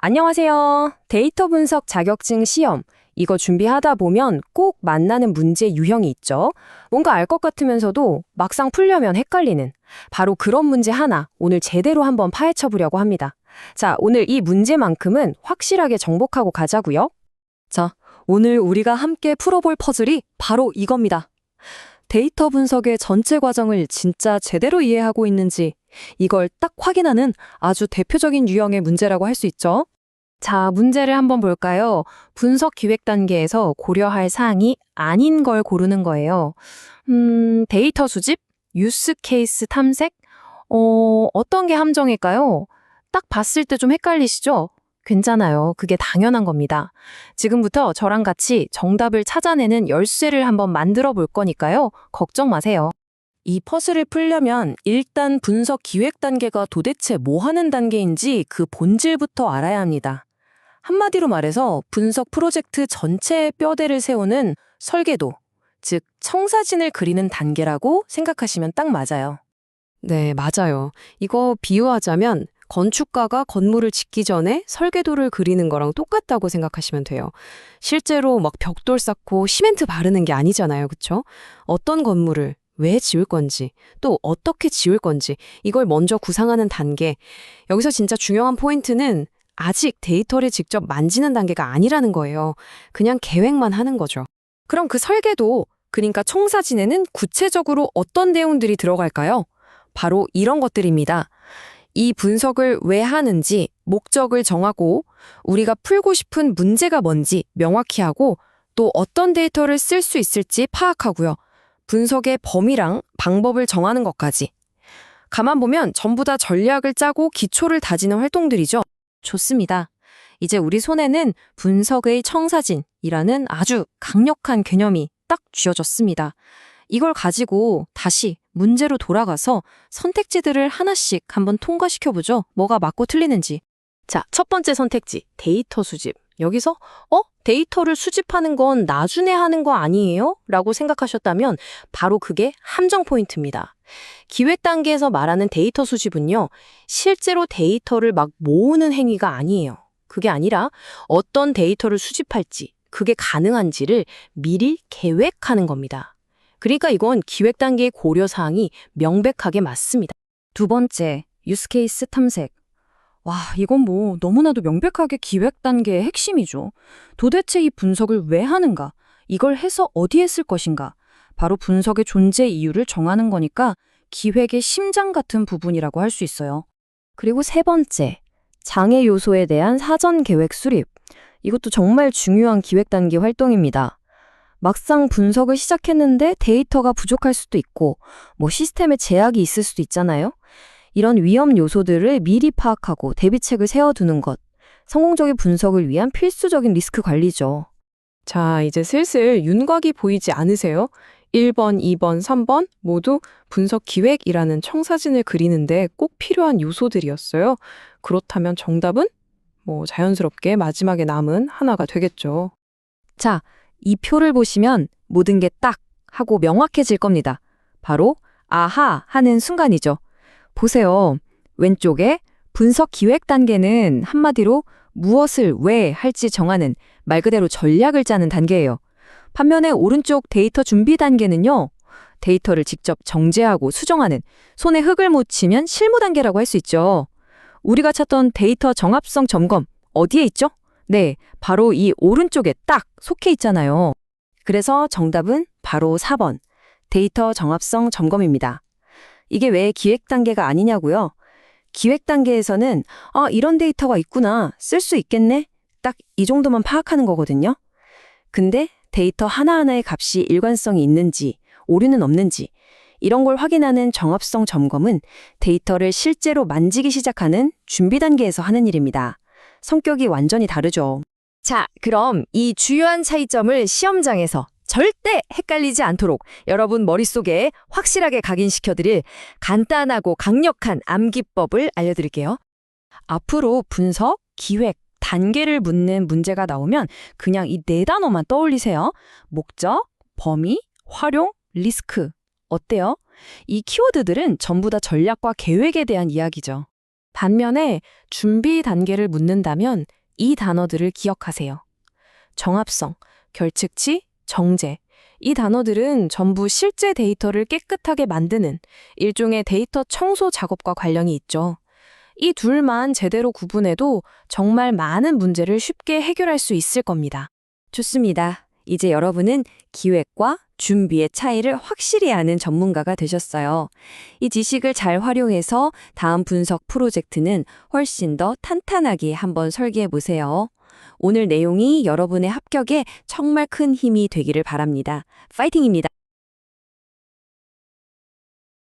안녕하세요. 데이터 분석 자격증 시험. 이거 준비하다 보면 꼭 만나는 문제 유형이 있죠. 뭔가 알 것 같으면서도 막상 풀려면 헷갈리는. 바로 그런 문제 하나 오늘 제대로 한번 파헤쳐 보려고 합니다. 자, 오늘 이 문제만큼은 확실하게 정복하고 가자고요. 자, 오늘 우리가 함께 풀어볼 퍼즐이 바로 이겁니다. 데이터 분석의 전체 과정을 진짜 제대로 이해하고 있는지 이걸 딱 확인하는 아주 대표적인 유형의 문제라고 할 수 있죠. 자, 문제를 한번 볼까요? 분석 기획 단계에서 고려할 사항이 아닌 걸 고르는 거예요. 음, 데이터 수집, 유스 케이스 탐색, 어, 어떤 게 함정일까요? 딱 봤을 때 좀 헷갈리시죠? 괜찮아요. 그게 당연한 겁니다. 지금부터 저랑 같이 정답을 찾아내는 열쇠를 한번 만들어 볼 거니까요. 걱정 마세요. 이 퍼즐을 풀려면 일단 분석 기획 단계가 도대체 뭐 하는 단계인지 그 본질부터 알아야 합니다. 한마디로 말해서 분석 프로젝트 전체의 뼈대를 세우는 설계도, 즉 청사진을 그리는 단계라고 생각하시면 딱 맞아요. 네, 맞아요. 이거 비유하자면 건축가가 건물을 짓기 전에 설계도를 그리는 거랑 똑같다고 생각하시면 돼요. 실제로 막 벽돌 쌓고 시멘트 바르는 게 아니잖아요. 그쵸? 어떤 건물을 왜 지을 건지, 또 어떻게 지을 건지, 이걸 먼저 구상하는 단계. 여기서 진짜 중요한 포인트는 아직 데이터를 직접 만지는 단계가 아니라는 거예요. 그냥 계획만 하는 거죠. 그럼 그 설계도, 그러니까 청사진에는 구체적으로 어떤 내용들이 들어갈까요? 바로 이런 것들입니다. 이 분석을 왜 하는지 목적을 정하고 우리가 풀고 싶은 문제가 뭔지 명확히 하고 또 어떤 데이터를 쓸 수 있을지 파악하고요. 분석의 범위랑 방법을 정하는 것까지. 가만 보면 전부 다 전략을 짜고 기초를 다지는 활동들이죠. 좋습니다. 이제 우리 손에는 분석의 청사진이라는 아주 강력한 개념이 딱 쥐어졌습니다. 이걸 가지고 다시 문제로 돌아가서 선택지들을 하나씩 한번 통과시켜보죠. 뭐가 맞고 틀리는지. 자, 첫 번째 선택지, 데이터 수집. 여기서, 어? 데이터를 수집하는 건 나중에 하는 거 아니에요? 라고 생각하셨다면 바로 그게 함정 포인트입니다. 기획 단계에서 말하는 데이터 수집은요, 실제로 데이터를 막 모으는 행위가 아니에요. 그게 아니라 어떤 데이터를 수집할지, 그게 가능한지를 미리 계획하는 겁니다. 그러니까 이건 기획 단계의 고려 사항이 명백하게 맞습니다. 두 번째, 유스케이스 탐색. 와, 이건 뭐 너무나도 명백하게 기획 단계의 핵심이죠. 도대체 이 분석을 왜 하는가? 이걸 해서 어디에 쓸 것인가? 바로 분석의 존재 이유를 정하는 거니까 기획의 심장 같은 부분이라고 할 수 있어요. 그리고 세 번째, 장애 요소에 대한 사전 계획 수립. 이것도 정말 중요한 기획 단계 활동입니다. 막상 분석을 시작했는데 데이터가 부족할 수도 있고, 뭐 시스템에 제약이 있을 수도 있잖아요. 이런 위험 요소들을 미리 파악하고 대비책을 세워두는 것. 성공적인 분석을 위한 필수적인 리스크 관리죠. 자, 이제 슬슬 윤곽이 보이지 않으세요? 1번, 2번, 3번 모두 분석 기획이라는 청사진을 그리는데 꼭 필요한 요소들이었어요. 그렇다면 정답은 뭐 자연스럽게 마지막에 남은 하나가 되겠죠. 자, 이 표를 보시면 모든 게 딱 하고 명확해질 겁니다. 바로 아하 하는 순간이죠. 보세요. 왼쪽에 분석 기획 단계는 한마디로 무엇을 왜 할지 정하는 말 그대로 전략을 짜는 단계예요. 반면에 오른쪽 데이터 준비 단계는요. 데이터를 직접 정제하고 수정하는 손에 흙을 묻히면 실무 단계라고 할 수 있죠. 우리가 찾던 데이터 정합성 점검 어디에 있죠? 네, 바로 이 오른쪽에 딱 속해 있잖아요. 그래서 정답은 바로 4번. 데이터 정합성 점검입니다. 이게 왜 기획 단계가 아니냐고요? 기획 단계에서는 아, 이런 데이터가 있구나. 쓸 수 있겠네. 딱 이 정도만 파악하는 거거든요. 근데 데이터 하나하나의 값이 일관성이 있는지, 오류는 없는지 이런 걸 확인하는 정합성 점검은 데이터를 실제로 만지기 시작하는 준비 단계에서 하는 일입니다. 성격이 완전히 다르죠. 자, 그럼 이 주요한 차이점을 시험장에서 절대 헷갈리지 않도록 여러분 머릿속에 확실하게 각인시켜드릴 간단하고 강력한 암기법을 알려드릴게요. 앞으로 분석, 기획, 단계를 묻는 문제가 나오면 그냥 이 네 단어만 떠올리세요. 목적, 범위, 활용, 리스크. 어때요? 이 키워드들은 전부 다 전략과 계획에 대한 이야기죠. 반면에 준비 단계를 묻는다면 이 단어들을 기억하세요. 정합성, 결측치, 정제. 이 단어들은 전부 실제 데이터를 깨끗하게 만드는 일종의 데이터 청소 작업과 관련이 있죠. 이 둘만 제대로 구분해도 정말 많은 문제를 쉽게 해결할 수 있을 겁니다. 좋습니다. 이제 여러분은 기획과 준비의 차이를 확실히 아는 전문가가 되셨어요. 이 지식을 잘 활용해서 다음 분석 프로젝트는 훨씬 더 탄탄하게 한번 설계해 보세요. 오늘 내용이 여러분의 합격에 정말 큰 힘이 되기를 바랍니다. 파이팅입니다.